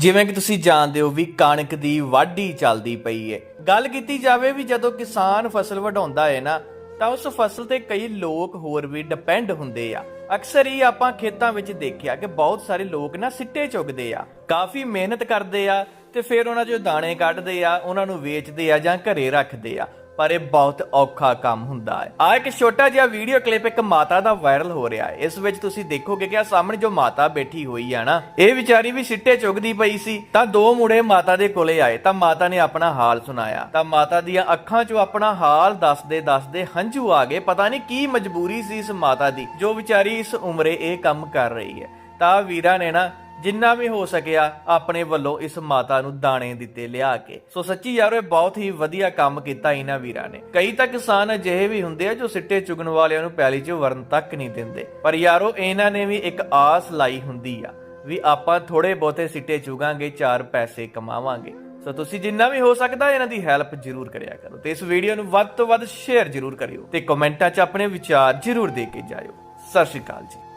ਜਿਵੇਂ ਕਿ ਤੁਸੀਂ ਜਾਣਦੇ ਹੋ ਵੀ ਕਣਕ ਦੀ ਵਾਢੀ ਚੱਲਦੀ ਪਈ ਹੈ ਗੱਲ ਕੀਤੀ ਜਾਵੇ ਵੀ ਜਦੋਂ ਕਿਸਾਨ ਫਸਲ ਵਢਾਉਂਦਾ ਹੈ ਨਾ, ਤਾਂ ਉਸ ਫਸਲ ਤੇ ਕਈ ਲੋਕ ਹੋਰ ਵੀ ਡਿਪੈਂਡ ਹੁੰਦੇ ਆ। ਅਕਸਰ ਹੀ ਆਪਾਂ ਖੇਤਾਂ ਵਿੱਚ ਦੇਖਿਆ ਕਿ ਬਹੁਤ ਸਾਰੇ ਲੋਕ ਨਾ ਸਿੱਟੇ ਚੁਗਦੇ ਆ। ਕਾਫੀ ਮਿਹਨਤ ਕਰਦੇ ਆ ਤੇ ਫਿਰ ਉਹਨਾਂ ਚੋਂ ਦਾਣੇ ਕੱਢਦੇ ਆ, ਉਹਨਾਂ ਨੂੰ ਵੇਚਦੇ ਆ ਜਾਂ ਘਰੇ ਰੱਖਦੇ ਆ। ਪਰ ਇਹ ਬਹੁਤ ਔਖਾ ਕੰਮ ਹੁੰਦਾ ਹੈ। ਆ ਇੱਕ ਛੋਟਾ ਜਿਹਾ ਵੀਡੀਓ ਕਲਿੱਪ ਇੱਕ ਮਾਤਾ ਦਾ ਵਾਇਰਲ ਹੋ ਰਿਹਾ ਹੈ। ਇਸ ਵਿੱਚ ਤੁਸੀਂ ਦੇਖੋਗੇ ਕਿ ਆ ਸਾਹਮਣੇ ਜੋ ਮਾਤਾ ਬੈਠੀ ਹੋਈ ਆ ਨਾ, ਇਹ ਵਿਚਾਰੀ ਵੀ ਸਿੱਟੇ ਚੁਗਦੀ ਪਈ ਸੀ। ਤਾਂ ਦੋ ਮੁੰਡੇ ਮਾਤਾ ਦੇ ਕੋਲੇ ਆਏ। ਤਾਂ ਮਾਤਾ ਨੇ ਆਪਣਾ ਹਾਲ ਸੁਣਾਇਆ। ਤਾਂ ਮਾਤਾ ਦੀਆਂ ਅੱਖਾਂ 'ਚੋਂ ਆਪਣਾ ਹਾਲ ਦੱਸਦੇ ਦੱਸਦੇ ਹੰਝੂ ਆ ਗਏ। ਪਤਾ ਨਹੀਂ ਕੀ ਮਜਬੂਰੀ ਸੀ ਇਸ ਮਾਤਾ ਦੀ, ਜੋ ਵਿਚਾਰੀ ਇਸ ਉਮਰੇ ਇਹ ਕੰਮ ਕਰ ਰਹੀ ਹੈ। ਤਾਂ ਵੀਰਾਂ ਨੇ ਨਾ ਜਿੰਨਾ ਵੀ ਹੋ ਸਕਿਆ ਆਪਣੇ ਵੱਲੋਂ ਇਸ ਮਾਤਾ ਨੂੰ ਦਾਣੇ ਦਿੱਤੇ ਲਿਆ ਕੇ। ਸੋ ਸੱਚੀ ਯਾਰੋ, ਇਹ ਬਹੁਤ ਹੀ ਵਧੀਆ ਕੰਮ ਕੀਤਾ ਇਹਨਾਂ ਵੀਰਾਂ ਨੇ। ਕਈ ਤਾਂ ਕਿਸਾਨ ਅਜਿਹੇ ਵੀ ਹੁੰਦੇ ਆ ਜੋ ਸਿੱਟੇ ਚੁਗਣ ਵਾਲਿਆਂ ਨੂੰ ਪੈਲੀ 'ਚ ਵਰਨ ਤੱਕ ਨਹੀਂ ਦਿੰਦੇ। ਪਰ ਯਾਰੋ, ਇਹਨਾਂ ਨੇ ਵੀ ਇੱਕ ਆਸ ਲਾਈ ਹੁੰਦੀ ਆ ਵੀ ਆਪਾਂ ਥੋੜੇ ਬਹੁਤੇ ਸਿੱਟੇ ਚੁਗਾਂਗੇ, ਚਾਰ ਪੈਸੇ ਕਮਾਵਾਂਗੇ। ਸੋ ਤੁਸੀਂ ਜਿੰਨਾ ਵੀ ਹੋ ਸਕਦਾ ਇਹਨਾਂ ਦੀ ਹੈਲਪ ਜ਼ਰੂਰ ਕਰਿਆ ਕਰੋ ਤੇ ਇਸ ਵੀਡੀਓ ਨੂੰ ਵੱਧ ਤੋਂ ਵੱਧ ਸ਼ੇਅਰ ਜ਼ਰੂਰ ਕਰਿਓ ਤੇ ਕਮੈਂਟਾਂ 'ਚ ਆਪਣੇ ਵਿਚਾਰ ਜ਼ਰੂਰ ਦੇ ਕੇ ਜਾਇਓ। ਸਤਿ ਸ਼੍ਰੀ ਅਕਾਲ ਜੀ।